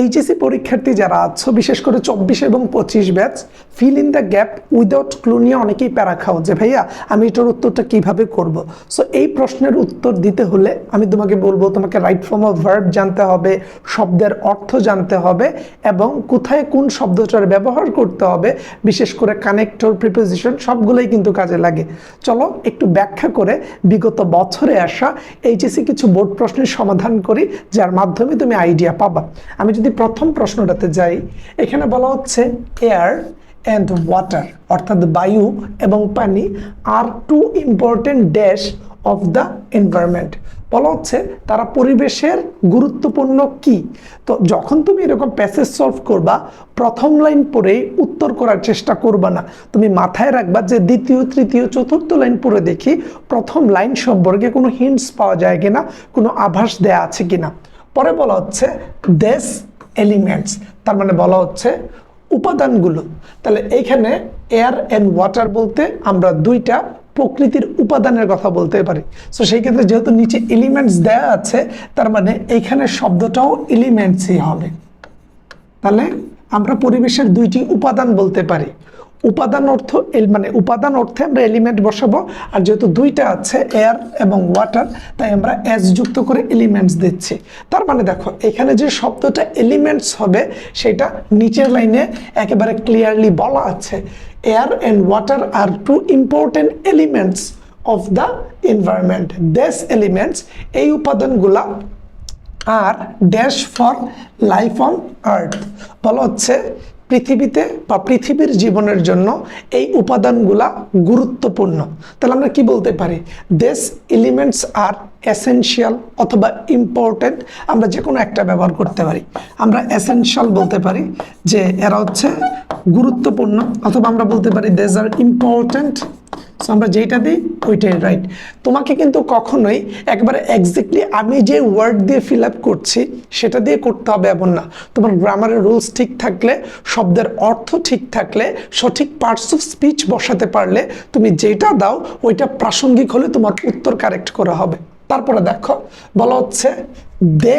HSC পরীক্ষার্থী যারা আছো, বিশেষ করে চব্বিশ এবং পঁচিশ batch fill in the gap without clue নিয়ে অনেকেই প্যারা খাও যে, ভাইয়া, আমি এটার উত্তরটা কীভাবে করব? সো এই প্রশ্নের উত্তর দিতে হলে আমি তোমাকে বলব, তোমাকে রাইট ফর্ম অফ ভার্ব জানতে হবে, শব্দের অর্থ জানতে হবে এবং কোথায় কোন শব্দটার ব্যবহার করতে হবে, বিশেষ করে কানেক্টর প্রিপোজিশন সবগুলোই কিন্তু কাজে লাগে। চলো একটু ব্যাখ্যা করে বিগত বছরে আসা এইচএসসি কিছু বোর্ড প্রশ্নের সমাধান করি, যার মাধ্যমে তুমি আইডিয়া পাবা। আমি যদি প্রথম প্রশ্নটাতে যাই, এখানে বলা হচ্ছে এয়ার অ্যান্ড ওয়াটার অর্থাৎ বায়ু এবং পানি are two important dash of the environment বলা হচ্ছে তারা পরিবেশের গুরুত্বপূর্ণ কি? তো যখন তুমি এরকম প্যাসেজ সলভ করবা, প্রথম লাইন পড়েই উত্তর করার চেষ্টা করবা না। তুমি মাথায় রাখবা যে দ্বিতীয়, তৃতীয়, চতুর্থ লাইন পড়ে দেখি প্রথম লাইন সম্পর্কে কোনো হিন্টস পাওয়া যায় কিনা, কোনো আভাস দেয়া আছে কিনা। পরে বলা হচ্ছে দেশ এলিমেন্টস তার মানে বলা হচ্ছে উপাদানগুলো। তাহলে এইখানে এয়ার অ্যান্ড ওয়াটার বলতে আমরা দুইটা প্রকৃতির উপাদানের কথা বলতে পারি। সো সেই ক্ষেত্রে যেহেতু নিচে এলিমেন্টস দেয়া আছে, তার মানে এইখানে শব্দটাও এলিমেন্টসই হবে। তাহলে আমরা পরিবেশের দুইটি উপাদান বলতে পারি। উপাদান অর্থ মানে উপাদান অর্থে আমরা এলিমেন্ট বসাবো। আর যেহেতু দুইটা আছে এয়ার এবং ওয়াটার তাই আমরা এস যুক্ত করে এলিমেন্টস দিচ্ছি। তার মানে দেখো, এখানে যে শব্দটা এলিমেন্টস হবে, সেটা নিচের লাইনে একেবারে ক্লিয়ারলি বলা আছে। Air and water are two important elements of the environment these elements এই উপাদানগুলা are dash for life on earth বলা হচ্ছে পৃথিবীতে বা পৃথিবীর জীবনের জন্য এই উপাদানগুলা গুরুত্বপূর্ণ। তাহলে আমরা কি বলতে পারি? দেশ এলিমেন্টস আর এসেনশিয়াল অথবা ইম্পর্টেন্ট আমরা যে কোনো একটা ব্যবহার করতে পারি। আমরা এসেনশিয়াল বলতে পারি যে এরা হচ্ছে গুরুত্বপূর্ণ অথবা আমরা বলতে পারি দেশ আর ইম্পর্টেন্ট সো আমরা যেটা দিই, ওইটাই রাইট তোমাকে কিন্তু কখনোই একবারে এক্স্যাক্টলি আমি যে ওয়ার্ড দিয়ে ফিল আপ করছি, সেটা দিয়ে করতে হবে এমন না। তোমার গ্রামারের রুলস ঠিক থাকলে, শব্দের অর্থ ঠিক থাকলে, সঠিক পার্টস অফ স্পিচ বসাতে পারলে, তুমি যেটা দাও, ওইটা প্রাসঙ্গিক হলে তোমার উত্তর কারেক্ট করা হবে। তারপরে দেখো, বলা হচ্ছে they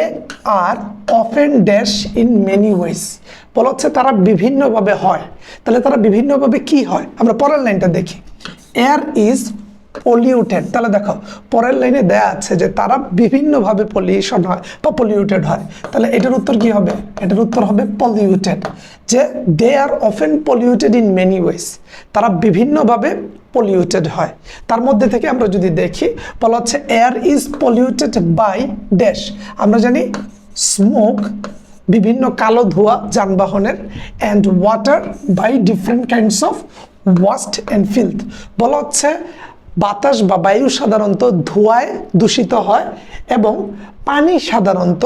are often dash in many ways বলা হচ্ছে, তারা বিভিন্নভাবে হয়। তাহলে তারা বিভিন্নভাবে কি হয়? আমরা পরের লাইনটা দেখি। এয়ার ইজ পলিউটেড তাহলে দেখো, পরের লাইনে দেয়া আছে যে তারা বিভিন্নভাবে পলিউশন হয় বা পলিউটেড হয়। তাহলে এটার উত্তর কি হবে? এটার উত্তর হবে পলিউটেড যে they are often polluted in many ways তারা বিভিন্নভাবে পলিউটেড হয়। তার মধ্যে থেকে আমরা যদি দেখি, বলা হচ্ছে air is polluted by dash আমরা জানি স্মোক বিভিন্ন কালো ধোঁয়া, যানবাহনের and water by different kinds of waste and filth বলা হচ্ছে, বাতাস বা বায়ু সাধারণত ধোঁয়ায় দূষিত হয় এবং পানি সাধারণত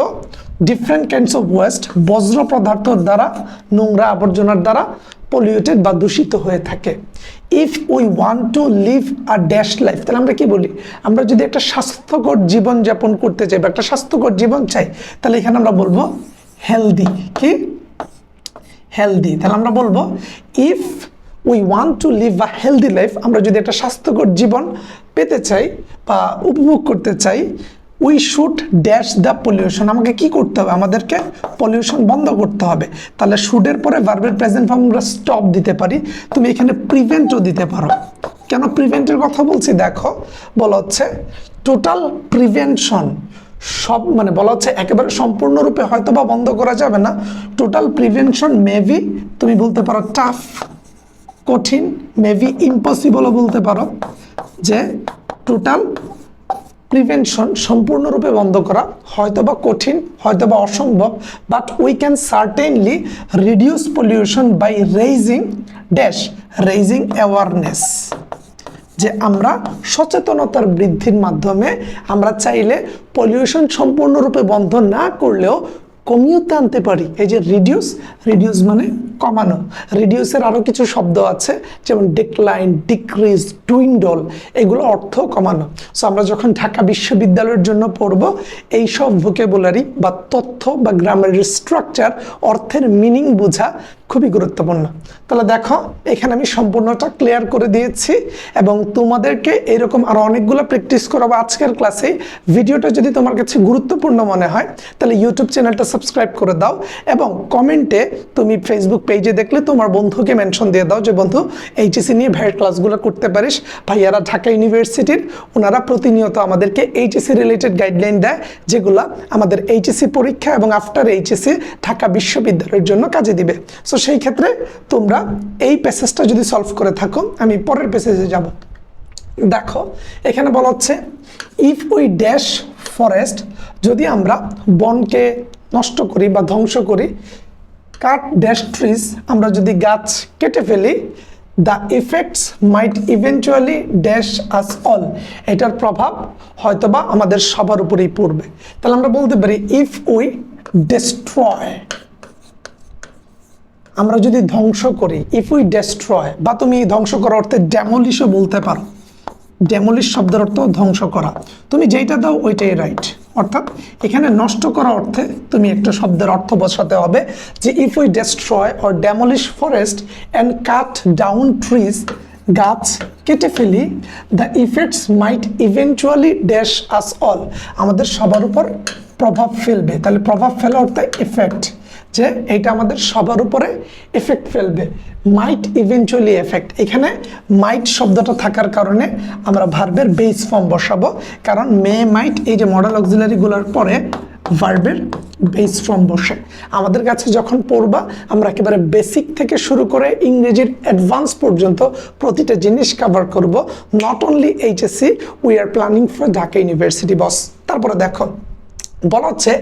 ডিফারেন্ট কাইন্ডস অফ ওয়েস্ট বজ্র পদার্থর দ্বারা, নোংরা আবর্জনার দ্বারা পলিউটেড বা দূষিত হয়ে থাকে। If we want to live a dash life তাহলে আমরা কি বলি? আমরা যদি একটা স্বাস্থ্যকর জীবন যাপন করতে চাই বা একটা স্বাস্থ্যকর জীবন চাই, তাহলে এখানে আমরা বলব হেলদি কি? হেলদি তাহলে আমরা বলব if we want to live a healthy life আমরা যদি একটা স্বাস্থ্যকর জীবন পেতে চাই বা উপভোগ করতে চাই we should dash the pollution আমাকে কি করতে হবে? আমাদেরকে পলিউশন বন্ধ করতে হবে। তাহলে শুডের পরে ভার্বের প্রেজেন্ট ফর্ম আমরা স্টপ দিতে পারি। তুমি এখানে প্রিভেন্টও দিতে পারো। কেন প্রিভেন্টের কথা বলছি? দেখো, বলা হচ্ছে টোটাল প্রিভেনশন সব মানে বলা হচ্ছে একেবারে সম্পূর্ণরূপে হয়তো বা বন্ধ করা যাবে না। টোটাল প্রিভেনশন মেবি তুমি বলতে পারো টাফ কঠিন মেবি ইম্পসিবলও বলতে পারো, যে টোটাল প্রিভেনশন সম্পূর্ণরূপে বন্ধ করা হয়তোবা কঠিন, হয়তোবা অসম্ভব but we can certainly reduce pollution by raising dash raising awareness যে আমরা সচেতনতার বৃদ্ধির মাধ্যমে আমরা চাইলে পলিউশন সম্পূর্ণরূপে বন্ধ না করলেও কমিয়েতে আনতে পারি। এই যে রিডিউস রিডিউস মানে কমানো। রিডিউসের আরও কিছু শব্দ আছে, যেমন ডিক্লাইন ডিক্রিজ টুইন্ডল এগুলো অর্থ কমানো। সো আমরা যখন ঢাকা বিশ্ববিদ্যালয়ের জন্য পড়ব, এইসব ভোকেবুলারি বা তথ্য বা গ্রামারের স্ট্রাকচার অর্থের মিনিং বোঝা খুবই গুরুত্বপূর্ণ। তাহলে দেখো, এখানে আমি সম্পূর্ণটা ক্লিয়ার করে দিয়েছি এবং তোমাদেরকে এরকম আরও অনেকগুলো প্র্যাকটিস করাবো আজকের ক্লাসে ভিডিওটা যদি তোমার কাছে গুরুত্বপূর্ণ মনে হয়, তাহলে ইউটিউব চ্যানেলটা সাবস্ক্রাইব করে দাও এবং কমেন্টে তুমি ফেসবুক পেজে দেখলে তোমার বন্ধুকে মেনশন দিয়ে দাও যে, বন্ধু এইচএসি নিয়ে ভাইয়ের ক্লাসগুলো করতে পারিস। ভাইয়ারা ঢাকা ইউনিভার্সিটির ওনারা প্রতিনিয়ত আমাদেরকে এইচএসি রিলেটেড গাইডলাইন দেয়, যেগুলো আমাদের এইচএসি পরীক্ষা এবং আফটার এইচএসি ঢাকা বিশ্ববিদ্যালয়ের জন্য কাজে দিবে। সো সেই ক্ষেত্রে তোমরা এই প্যাসেজটা যদি সলভ করে থাকো, আমি পরের প্যাসেজে যাব। দেখো, এখানে বলা হচ্ছে ইফ উই ড্যাশ ফরেস্ট যদি আমরা বনকে নষ্ট করি বা ধ্বংস করি কাট ড্যাশ ট্রিজ আমরা যদি গাছ কেটে ফেলি the effects might eventually dash us all এটার প্রভাব হয়তোবা আমাদের সবার উপরেই পড়বে। তাহলে আমরা বলতে পারি ইফ উই ডেস্ট্রয় আমরা যদি ধ্বংস করি ইফ উই ডেস্ট্রয় বা তুমি ধ্বংস করার অর্থে ড্যামলিশও বলতে পারো। ড্যামলিশ শব্দের অর্থ ধ্বংস করা। তুমি যেইটা দাও, ওইটাই রাইট অর্থাৎ এখানে নষ্ট করা অর্থে তুমি একটা শব্দের অর্থ বসাতে হবে যে if we destroy or demolish forest and cut down trees গাছ কেটে ফেলি the effects might eventually dash us all আমাদের সবার উপর প্রভাব ফেলবে। তাহলে প্রভাব ফেলা অর্থে এফেক্ট যে এটা আমাদের সবার উপরে এফেক্ট ফেলবে। মাইট ইভেনচুয়ালি এফেক্ট এখানে মাইট শব্দটা থাকার কারণে আমরা ভার্বের বেস ফর্ম বসাবো। কারণ মে মাইট এই যে মডেল অক্সিলারিগুলোর পরে ভার্বের বেস ফর্ম বসে। আমাদের কাছে যখন পড়বা, আমরা একেবারে বেসিক থেকে শুরু করে ইংরেজির অ্যাডভান্স পর্যন্ত প্রতিটা জিনিস কভার করব। Not only HSC we are planning for Dhaka university boss তারপরে দেখো, বলা হচ্ছে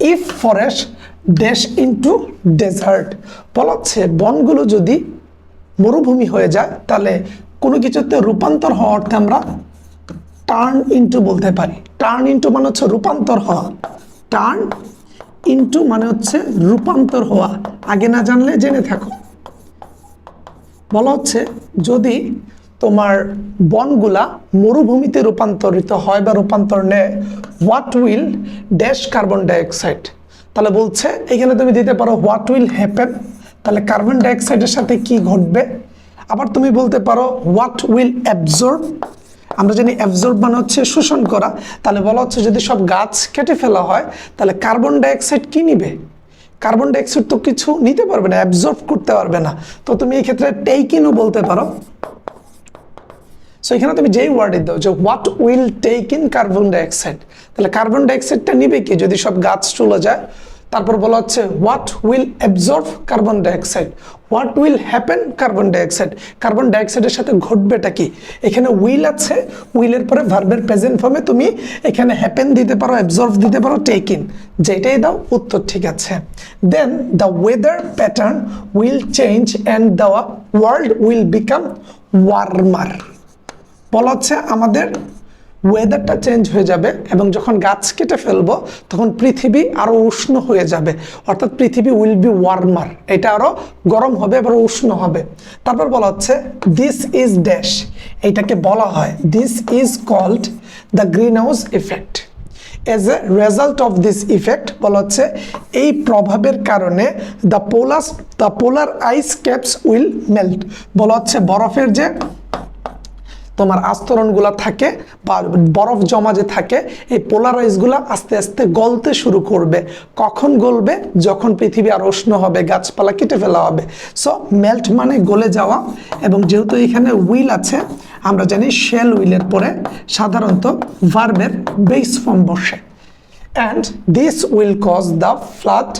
if forest dash into desert. বলা হচ্ছে বনগুলো যদি মরুভূমি হয়ে যায়, তাহলে কোনো কিছুতে রূপান্তর হওয়া অর্থে আমরা টার্ন ইনটু বলতে পারি। টার্ন ইনটু মানে হচ্ছে রূপান্তর হওয়া। টার্ন ইন্টু মানে হচ্ছে রূপান্তর হওয়া। আগে না জানলে জেনে থাকো। বলা হচ্ছে, যদি তোমার বনগুলা মরুভূমিতে রূপান্তরিত হয় বা রূপান্তর নেয় what will dash carbon dioxide তাহলে বলছে, এখানে তুমি দিতে পারো হোয়াট উইল হ্যাপেন তাহলে কার্বন ডাইঅক্সাইডের সাথে কি ঘটবে? আবার তুমি বলতে পারো হোয়াট উইল অ্যাবজর্ব আমরা জানি অ্যাবজর্ব মানে হচ্ছে শোষণ করা, তাহলে বলা হচ্ছে যদি সব গাছ কেটে ফেলা হয়, তাহলে কার্বন ডাইঅক্সাইড কী নিবে? কার্বন ডাইঅক্সাইড তো কিছু নিতে পারবে না অ্যাবজর্ব করতে পারবে না। তো তুমি এই ক্ষেত্রে টেইকিনও বলতে পারো সো এখানে তুমি যেই ওয়ার্ডে দাও যে what will take in carbon dioxide তাহলে কার্বন ডাইঅক্সাইডটা নিবে কি? যদি সব গাছ চলে যায়, তারপর বলা হচ্ছে what will absorb carbon dioxide what will happen carbon dioxide carbon ডাইঅক্সাইডের সাথে ঘটবেটা কি? এখানে উইল আছে উইলের পরে ভার্বের প্রেজেন্ট ফর্মে তুমি এখানে হ্যাপেন দিতে পারো অ্যাবজর্ভ দিতে পারো টেক ইন যেটাই দাও, উত্তর ঠিক আছে। Then the weather pattern will change and the world will become warmer বলা হচ্ছে আমাদের ওয়েদারটা চেঞ্জ হয়ে যাবে এবং যখন গাছ কেটে ফেলব, তখন পৃথিবী আরও উষ্ণ হয়ে যাবে। অর্থাৎ পৃথিবী উইল বি ওয়ার্মার এটা আরও গরম হবে এবার উষ্ণ হবে। তারপর বলা হচ্ছে দিস ইজ ড্যাশ এইটাকে বলা হয় this is called the greenhouse effect as a result of this effect বলা হচ্ছে, এই প্রভাবের কারণে the poles the polar ice caps will melt বলা হচ্ছে, বরফের যে তোমার আস্তরণগুলা থাকে বা বরফ জমা যে থাকে, এই পোলারাইজগুলো আস্তে আস্তে গলতে শুরু করবে। কখন গলবে? যখন পৃথিবী আর উষ্ণ হবে, গাছপালা কেটে ফেলা হবে। সো মেল্ট মানে গলে যাওয়া এবং যেহেতু এখানে উইল আছে, আমরা জানি শেল উইলের পরে সাধারণত ভার্বের বেস ফর্ম বসে। And this will cause the flood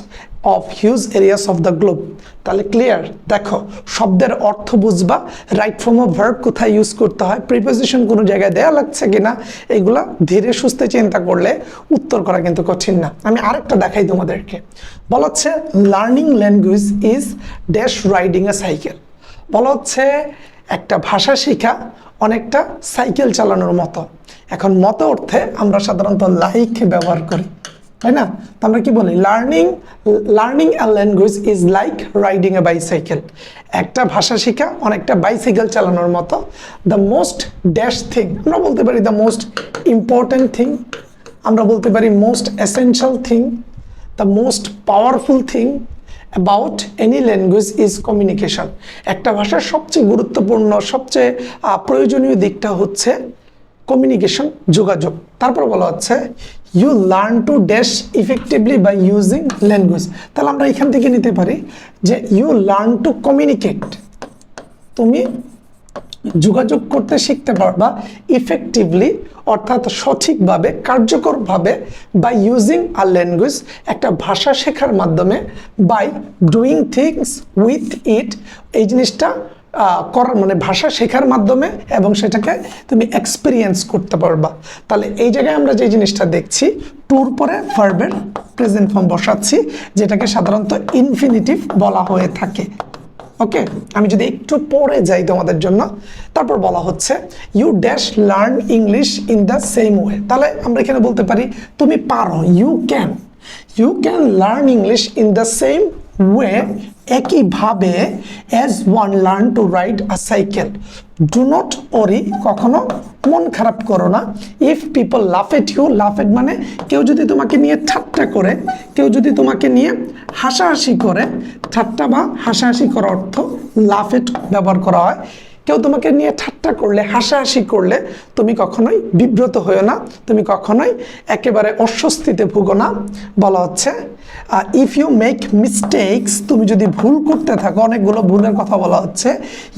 of huge areas of the globe তাহলে ক্লিয়ার দেখো, শব্দের অর্থ বুঝবা রাইট ফর্ম অফ ভার্ব কোথায় ইউজ করতে হয় প্রিপোজিশন কোনো জায়গায় দেয়া লাগছে কিনা, এগুলা ধীরে সুস্থে চিন্তা করলে উত্তর করা কিন্তু কঠিন না। আমি আরেকটা দেখাই তোমাদেরকে। বলা হচ্ছে learning language is dash riding a cycle বলা হচ্ছে, একটা ভাষা শেখা অনেকটা সাইকেল চালানোর মতো। এখন মতো অর্থে আমরা সাধারণত লাইক ব্যবহার করি। তাই না? তো আমরা কি বলি? Learning learning a language is like riding a bicycle একটা ভাষা শেখা, অনেকটা বাইসাইকেল চালানোর মতো। দ্য মোস্ট ড্যাশ থিং আমরা বলতে পারি দ্য মোস্ট ইম্পর্ট্যান্ট থিং আমরা বলতে পারি most essential thing the most powerful thing about any language is communication একটা ভাষার সবচেয়ে গুরুত্বপূর্ণ, সবচেয়ে প্রয়োজনীয় দিকটা হচ্ছে কমিউনিকেশন যোগাযোগ। তারপর বলা হচ্ছে you learn to dash effectively by using language তাহলে আমরা এখান থেকে নিতে পারি যে ইউ লার্ন টু কমিউনিকেট তুমি যোগাযোগ করতে শিখতে পারবা ইফেক্টিভলি অর্থাৎ সঠিকভাবে, কার্যকরভাবে বাই ইউজিং আ ল্যাঙ্গুয়েজ একটা ভাষা শেখার মাধ্যমে by doing things with it এই জিনিসটা মানে ভাষা শেখার মাধ্যমে এবং সেটাকে তুমি এক্সপিরিয়েন্স করতে পারবা। তাহলে এই জায়গায় আমরা যে জিনিসটা দেখছি টুর পরে ভার্বের প্রেজেন্ট ফর্ম বসাচ্ছি, যেটাকে সাধারণত ইনফিনিটিভ বলা হয়ে থাকে। ওকে আমি যদি একটু পরে যাই তোমাদের জন্য, তারপর বলা হচ্ছে you dash learn English in the same way তাহলে আমরা এখানে বলতে পারি, তুমি পারো you can you can learn English in the same way একইভাবে as one learn to ride a cycle do not worry কখনো মন খারাপ করো না। ইফ পিপল লাফ এট ইউ লাফ এট মানে কেউ যদি তোমাকে নিয়ে ঠাট্টা করে, কেউ যদি তোমাকে নিয়ে হাসাহাসি করে, ঠাট্টা বা হাসাহাসি করার অর্থ লাফ এট ব্যবহার করা হয়। কেউ তোমাকে নিয়ে ঠাট্টা করলে, হাসাহাসি করলে তুমি কখনোই বিব্রত হয়েও না, তুমি কখনোই একেবারে অস্বস্তিতে ভুগো না। বলা হচ্ছে ইফ ইউ মেক মিস্টেকস তুমি যদি ভুল করতে থাকো, অনেকগুলো ভুলের কথা বলা হচ্ছে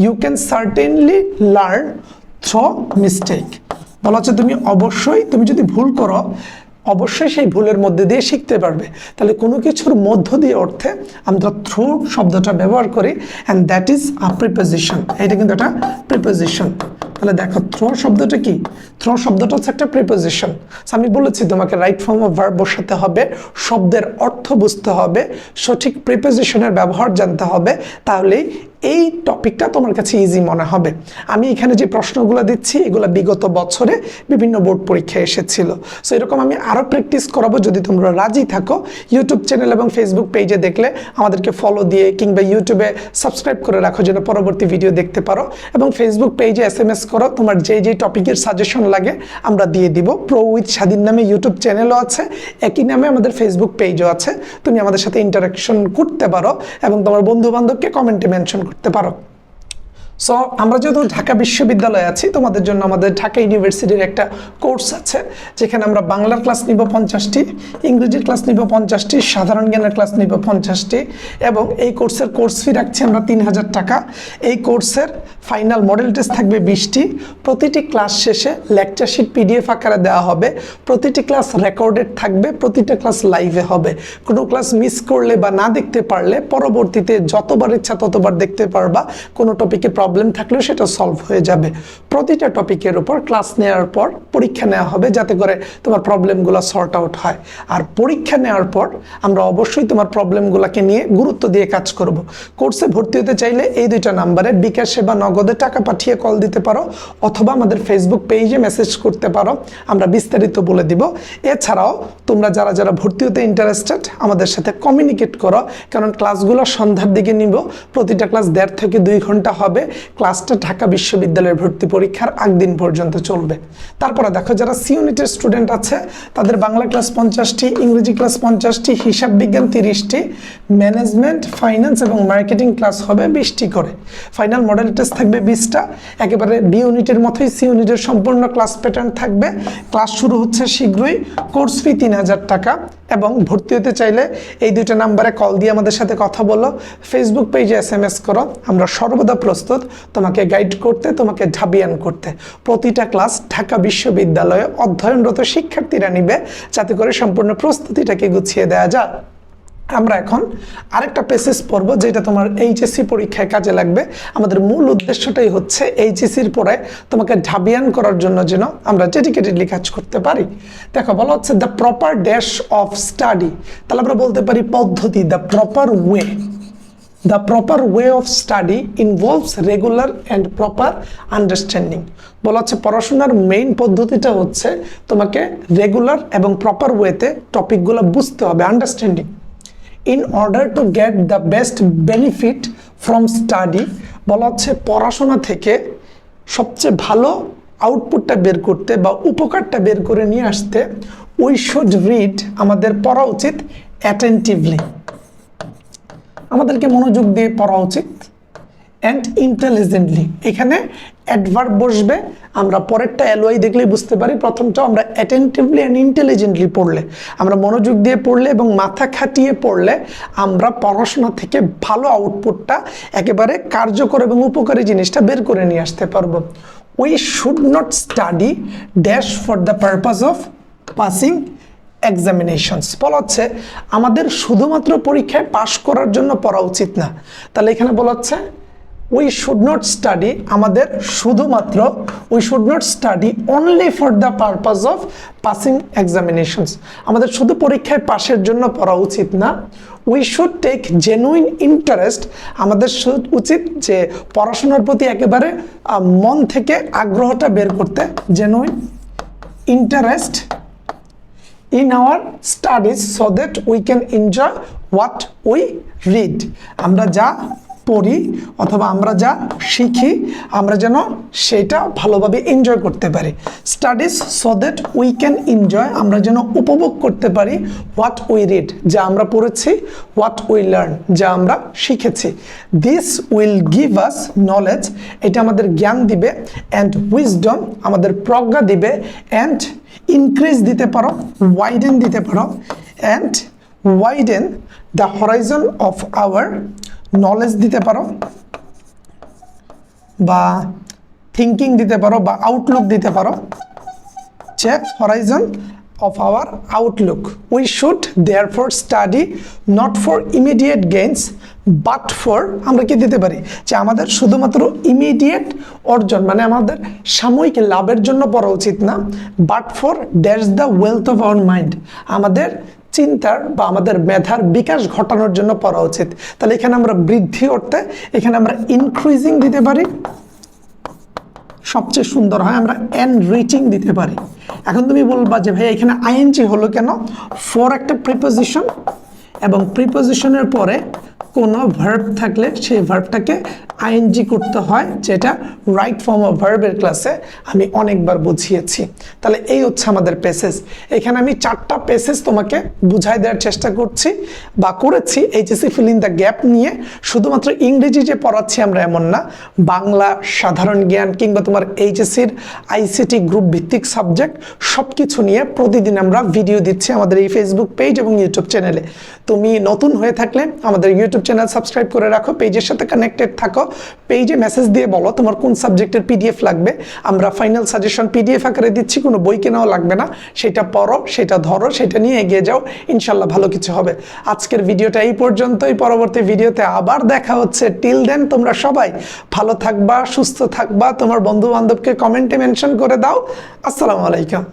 you can certainly learn through mistake বলা হচ্ছে তুমি অবশ্যই, তুমি যদি ভুল করো অবশ্যই সেই ভুলের মধ্যে দিয়ে শিখতে পারবে। তাহলে কোনো কিছুর মধ্য দিয়ে অর্থে আমরা থ্রু শব্দটা ব্যবহার করি and that is a preposition এটা কিন্তু একটা প্রিপোজিশন তাহলে দেখো থ্রো শব্দটা কি? থ্রো শব্দটা হচ্ছে একটা প্রিপোজিশন আমি বলেছি তোমাকে রাইট ফর্ম অফ ভার্ব বসাতে হবে, শব্দের অর্থ বুঝতে হবে, সঠিক প্রিপোজিশনের ব্যবহার জানতে হবে তাহলেই এই টপিকটা তোমার কাছে ইজি মনে হবে। আমি এখানে যে প্রশ্নগুলো দিচ্ছি, এগুলো বিগত বছরে বিভিন্ন বোর্ড পরীক্ষায় এসেছিল। সো এরকম আমি আরও প্র্যাকটিস করাবো যদি তোমরা রাজি থাকো। ইউটিউব চ্যানেল এবং ফেসবুক পেজে দেখলে আমাদেরকে ফলো দিয়ে কিংবা ইউটিউবে সাবস্ক্রাইব করে রাখো যেন পরবর্তী ভিডিও দেখতে পারো। এবং ফেসবুক পেজে এস এম এস করো, তোমার যে যে টপিকের সাজেশন লাগে, আমরা দিয়ে দিব। প্রো উইথ স্বাধীন নামে ইউটিউব চ্যানেলও আছে, একই নামে আমাদের ফেসবুক পেজও আছে। তুমি আমাদের সাথে ইন্টারাকশন করতে পারো এবং তোমার বন্ধু বান্ধবকে কমেন্টে মেনশন করতে পারো। সো আমরা যেহেতু ঢাকা বিশ্ববিদ্যালয়ে আছি, তোমাদের জন্য আমাদের ঢাকা ইউনিভার্সিটির একটা কোর্স আছে, যেখানে আমরা বাংলার ক্লাস নিব পঞ্চাশটি, ইংরেজির ক্লাস নিব পঞ্চাশটি, সাধারণ জ্ঞানের ক্লাস নিব পঞ্চাশটি, এবং এই কোর্সের কোর্স ফি রাখছি আমরা তিন হাজার টাকা। এই কোর্সের ফাইনাল মডেল টেস্ট থাকবে বিশটি, প্রতিটি ক্লাস শেষে লেকচার শিট পিডিএফ আকারে দেওয়া হবে, প্রতিটি ক্লাস রেকর্ডেড থাকবে, প্রতিটা ক্লাস লাইভে হবে। কোনো ক্লাস মিস করলে বা না দেখতে পারলে পরবর্তীতে যতবার ইচ্ছা ততবার দেখতে পারবা, কোনো টপিকে প্রবলেম থাকলেও সেটা সলভ হয়ে যাবে। প্রতিটা টপিকের উপর ক্লাস নেওয়ার পর পরীক্ষা নেওয়া হবে যাতে করে তোমার প্রবলেমগুলো সর্ট আউট হয়। আর পরীক্ষা নেওয়ার পর আমরা অবশ্যই তোমার প্রবলেমগুলোকে নিয়ে গুরুত্ব দিয়ে কাজ করব। কোর্সে ভর্তি হতে চাইলে এই দুইটা নাম্বারে বিকাশে বা নগদে টাকা পাঠিয়ে কল দিতে পারো অথবা আমাদের ফেসবুক পেজে মেসেজ করতে পারো। আমরা বিস্তারিত বলে দিব। এছাড়াও তোমরা যারা যারা ভর্তি হতে ইন্টারেস্টেড আমাদের সাথে কমিউনিকেট করো। কারণ ক্লাসগুলো সন্ধ্যার দিকে নিব। প্রতিটা ক্লাস দেড় থেকে দুই ঘণ্টা হবে। ক্লাসটা ঢাকা বিশ্ববিদ্যালয়ের ভর্তি পরীক্ষার আগ দিন পর্যন্ত চলবে। তারপরে দেখো যারা সি ইউনিটের স্টুডেন্ট আছে, তাদের বাংলা ক্লাস পঞ্চাশটি, ইংরেজি ক্লাস পঞ্চাশটি, হিসাব বিজ্ঞান তিরিশটি ম্যানেজমেন্ট ফাইন্যান্স এবং মার্কেটিং ক্লাস হবে বিশটি করে। ফাইনাল মডেল টেস্ট থাকবে বিশটা। একেবারে বি ইউনিটের মতোই সি ইউনিটের সম্পূর্ণ ক্লাস প্যাটার্ন থাকবে। ক্লাস শুরু হচ্ছে শীঘ্রই। কোর্স ফি তিন হাজার টাকা এবং ভর্তি হতে চাইলে এই দুইটা নাম্বারে কল দিয়ে আমাদের সাথে কথা বলো। ফেসবুক পেজে এস এম এস করো। আমরা সর্বদা প্রস্তুত। তোমাকে গাইড করতে, তোমাকে ঝাবিয়ান করতে। প্রতিটা ক্লাস ঢাকা বিশ্ববিদ্যালয়ে অধ্যয়নরত শিক্ষার্থীরা নিবে। যাতে করে সম্পূর্ণ প্রস্তুতিটাকে গুছিয়ে দেওয়া যায়। আমরা এখন আরেকটা পেসেস পড়ব, যেটা তোমার এইচএসসি পরীক্ষায় কাজে লাগবে। আমাদের মূল উদ্দেশ্যটাই হচ্ছে এইচএসসির পরে তোমাকে ঢাবিয়ান করার জন্য যেন আমরা ডেডিকেটেডলি কাজ করতে পারি। দেখো, বলা হচ্ছে the proper dash of study তাহলে আমরা বলতে পারি, পদ্ধতি the proper way the proper way of study involves regular and proper understanding বলা হচ্ছে পড়াশোনার মেইন পদ্ধতিটা হচ্ছে তোমাকে রেগুলার এবং প্রপার ওয়েতে টপিকগুলো বুঝতে হবে understanding in order to get the best benefit from study বলা হচ্ছে পড়াশোনা থেকে সবচেয়ে ভালো আউটপুটটা বের করতে বা উপকারটা বের করে নিয়ে আসতে উই শুড রিড আমাদের পড়া উচিত অ্যাটেন্টিভলি আমাদেরকে মনোযোগ দিয়ে পড়া উচিত। অ্যান্ড ইন্টেলিজেন্টলি এখানে অ্যাডভার্ব বসবে। আমরা পরেরটা এলওয়াই দেখলেই বুঝতে পারি। প্রথমটা আমরা অ্যাটেন্টিভলি অ্যান্ড ইন্টেলিজেন্টলি পড়লে। আমরা মনোযোগ দিয়ে পড়লে এবং মাথা খাটিয়ে পড়লে আমরা পড়াশোনা থেকে ভালো আউটপুটটা একেবারে কার্যকর এবং উপকারী জিনিসটা বের করে নিয়ে আসতে পারব। We should not study dash for the purpose of passing examinations বলা হচ্ছে, আমাদের শুধুমাত্র পরীক্ষায় পাশ করার জন্য পড়া উচিত না। তাহলে এখানে বলা হচ্ছে উই শুড নট স্টাডি আমাদের শুধুমাত্র we should not study only for the purpose of passing examinations আমাদের শুধু পরীক্ষায় পাশের জন্য পড়া উচিত না। We should take genuine interest আমাদের উচিত যে পড়াশোনার প্রতি একেবারে মন থেকে আগ্রহটা বের করতে। Genuine interest in our studies so that we can enjoy what we read আমরা যা পড়ি অথবা আমরা যা শিখি, আমরা যেন সেটা ভালোভাবে এনজয় করতে পারি। Studies so that we can enjoy আমরা যেন উপভোগ করতে পারি হোয়াট উই রিড যা আমরা পড়েছি হোয়াট উই লার্ন যা আমরা শিখেছি। This will give us knowledge এটা আমাদের জ্ঞান দিবে অ্যান্ড উইজডম আমাদের প্রজ্ঞা দিবে অ্যান্ড ইনক্রিজ দিতে পারো ওয়াইডেন দিতে পারো and widen the horizon of our knowledge দিতে পারো, বা থিঙ্কিং দিতে পারো, বা আউটলুক দিতে পারো। যে horizon of our outlook. We should therefore study not for immediate gains, but for, আমরা কি দিতে পারি? যে আমাদের শুধুমাত্র ইমিডিয়েট অর্জন মানে আমাদের সাময়িক লাভের জন্য পড়া উচিত না but for that's the wealth of our mind আমাদের চিন্তার বা আমাদের মেধার বিকাশ ঘটানোর জন্য পড়া উচিত। তাহলে এখানে আমরা বৃদ্ধি অর্থে, এখানে আমরা ইনক্রিজিং দিতে পারি। সবচেয়ে সুন্দর হয় আমরা এনরিচিং দিতে পারি। এখন তুমি বলবা যে, ভাই, এখানে আইএনজি হলো কেন? ফর একটা প্রিপোজিশন এবং প্রিপোজিশনের পরে কোনো ভার্ব থাকলে সেই ভার্বটাকে আইএনজি করতে হয়, যেটা রাইট ফর্ম অফ ভার্বের ক্লাসে আমি অনেকবার বুঝিয়েছি। তাহলে এই হচ্ছে আমাদের পেসেস এখানে আমি চারটা পেসেস তোমাকে বুঝাই দেওয়ার চেষ্টা করছি বা করেছি, HSC fill in the gap নিয়ে। শুধুমাত্র ইংরেজি যে পড়াচ্ছি আমরা এমন না, বাংলা, সাধারণ জ্ঞান কিংবা তোমার এইচএসসির আইসিটি গ্রুপ ভিত্তিক সাবজেক্ট সব কিছু নিয়ে প্রতিদিন আমরা ভিডিও দিচ্ছি আমাদের এই ফেসবুক পেজ এবং ইউটিউব চ্যানেলে তুমি নতুন হয়ে থাকলে আমাদের ইউটিউব চ্যানেল সাবস্ক্রাইব করে রাখো পেজের সাথে কানেক্টেড থাকো। পেজে মেসেজ দিয়ে বলো তোমার কোন সাবজেক্টের পিডিএফ লাগবে। আমরা ফাইনাল সাজেশন পিডিএফ আকারে দিচ্ছি, কোনো বই কেনাও লাগবে না। সেটা পড়ো, সেটা ধরো, সেটা নিয়ে এগিয়ে যাও। ইনশাল্লাহ ভালো কিছু হবে। আজকের ভিডিওটা এই পর্যন্তই। পরবর্তী ভিডিওতে আবার দেখা হচ্ছে। টিল দেন তোমরা সবাই ভালো থাকবা, সুস্থ থাকবা। তোমার বন্ধু বান্ধবকে কমেন্টে মেনশন করে দাও। আসসালামু আলাইকুম।